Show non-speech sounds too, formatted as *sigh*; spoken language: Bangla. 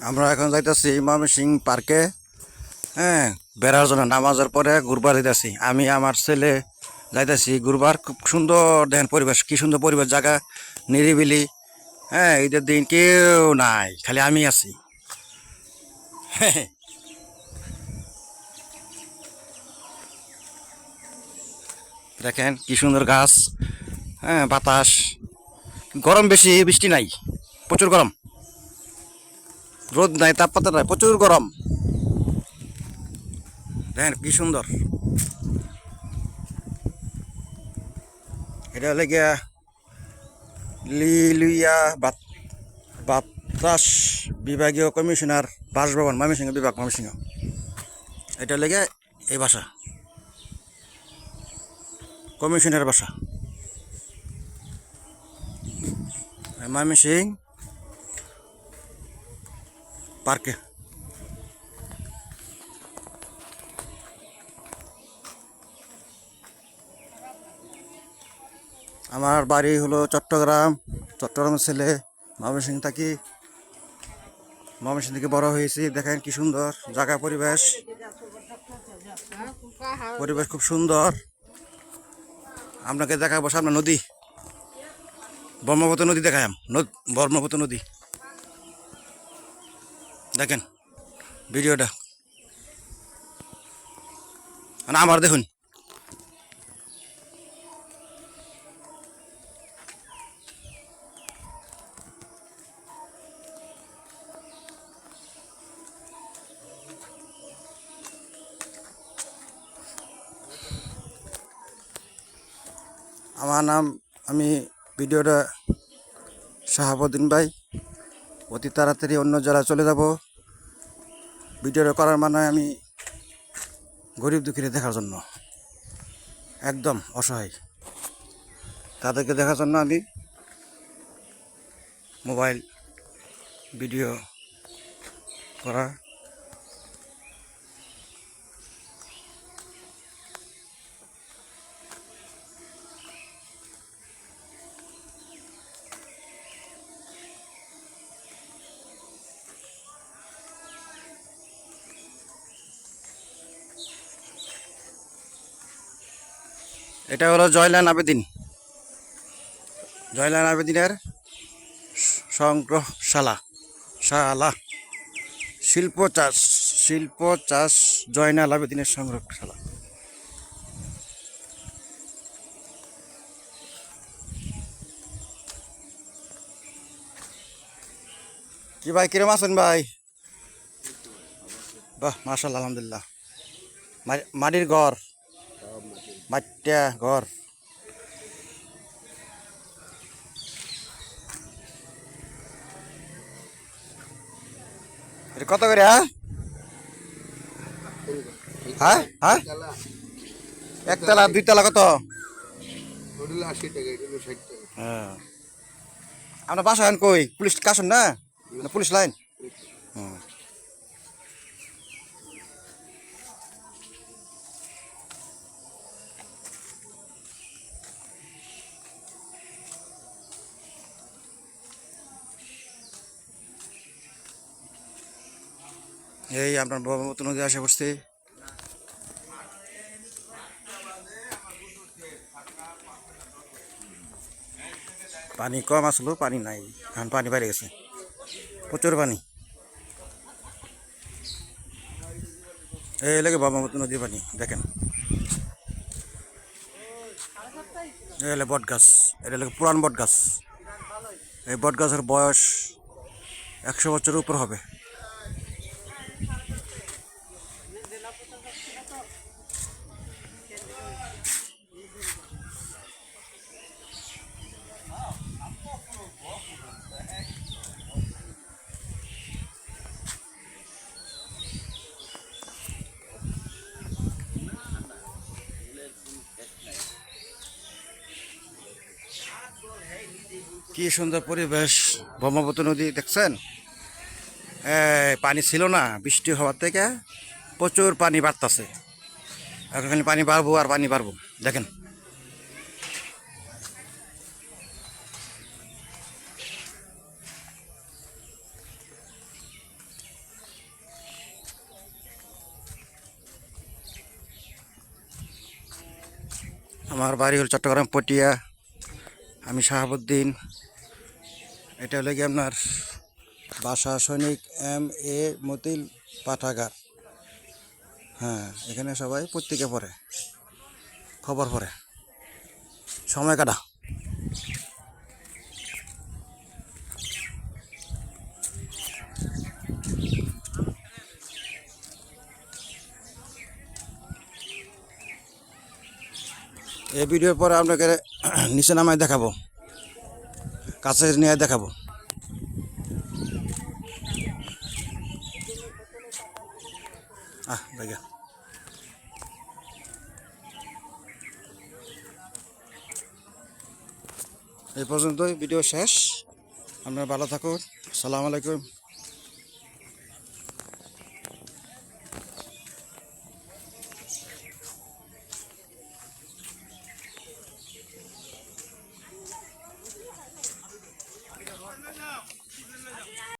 আমরা এখন যাইতেছি ময়মনসিং পার্কে হ্যাঁ বেড়ার জন্য নামাজের পরে ঘুরবার যাইতেছি। আমি, আমার ছেলে যাইতেছি ঘুরবার। খুব সুন্দর দেখেন পরিবেশ, কি সুন্দর পরিবেশ, জায়গা নিরিবিলি। হ্যাঁ ঈদের দিন কেউ নাই, খালি আমি আছি। *laughs* দেখেন কি সুন্দর গাছ হ্যাঁ বাতাস। গরম বেশি, বৃষ্টি নাই, প্রচুর গরম। রোদ নাই, তাপমাত্রা নাই, প্রচুর গরম। দেখেন কি সুন্দর। এটা হলে গিয়া লিলুইয়া বাত- বাতাস বিভাগীয় কমিশনার বাসভবন, ময়মনসিংহ বিভাগ, ময়মনসিংহ। এটা হলে গিয়া এই বাসা। কমিশনের বাসা। ময়মনসিং পার্কে। আমার বাড়ি হলো চট্টগ্রাম। চট্টগ্রামের ছেলে ময়মনসিং থাকি। ময়মনসিং থেকে বড় হয়েছি। দেখেন কি সুন্দর জায়গা পরিবেশ। পরিবেশ খুব সুন্দর। আপনাকে দেখাবো সামনে নদী। ব্রহ্মপুত্র নদী দেখাম ব্রহ্মপুত্র নদী। দেখেন, ভিডিওটা। না আমার দেখুন। আমার নাম, আমি ভিডিওটা শাহাবুদ্দিন ভাই। অতি তাড়াতাড়ি অন্য জেলায় চলে যাব। ভিডিওটা করার মানে আমি গরিব দুঃখীরা দেখার জন্য। একদম অসহায়। তাদেরকে দেখার জন্য আমি মোবাইল, ভিডিও করা এটা হলো জয়লান আবেদিন। জয়লান আবেদিনের সংগ্রহশালা। শালা। শিল্প চাষ শিল্প চাষ জয়নাল আবেদিনের সংগ্রহশালা। কি ভাই, কিরম আছেন ভাই? বাহ মাশাল আলহামদুলিল্লাহ। মাটির ঘর। মাটিয়া ঘর কত করে হ্যাঁ হ্যাঁ হ্যাঁ একতলা দুইতলা কত হ্যাঁ আপনার বাসা কই পুলিশ কাশন না না পুলিশ লাইন হুম। এই আপনার ব্রহ্মপুত্র নদী আসে পড়ছে। পানি কম আসলো পানি নাই এখন পানি বেড়ে গেছে। প্রচুর পানি। এই লাগে ব্রহ্মপুত্র নদীর পানি, দেখেন। এই বট গাছ, এটা লাগে পুরান বট গাছ। এই বট গাছের বয়স একশো বছরের উপর হবে। কি সুন্দর পরিবেশ ব্রহ্মপুত্র নদী দেখছেন? পানি ছিল না বৃষ্টি হওয়ার থেকে। প্রচুর পানি বাড়তেছে। এখন পানি বাড়বো আর পানি বাড়বো। দেখেন। আমার বাড়ি হল চট্টগ্রাম পটিয়া। আমি শাহাবুদ্দিন। এটা হলো কি আপনার বাসা সৈনিক এম এ মতিল পাঠাগার। হ্যাঁ এখানে সবাই পত্রিকা পড়ে, খবর পড়ে। সময় কাটা। এই ভিডিওর পরে আপনাকে নিচে নামায় দেখাবো। কাছে নিয়ে দেখাবো। আহ ভাইয়া এই পর্যন্তই ভিডিও শেষ। আপনারা ভালো থাকুন। সালাম আলাইকুম।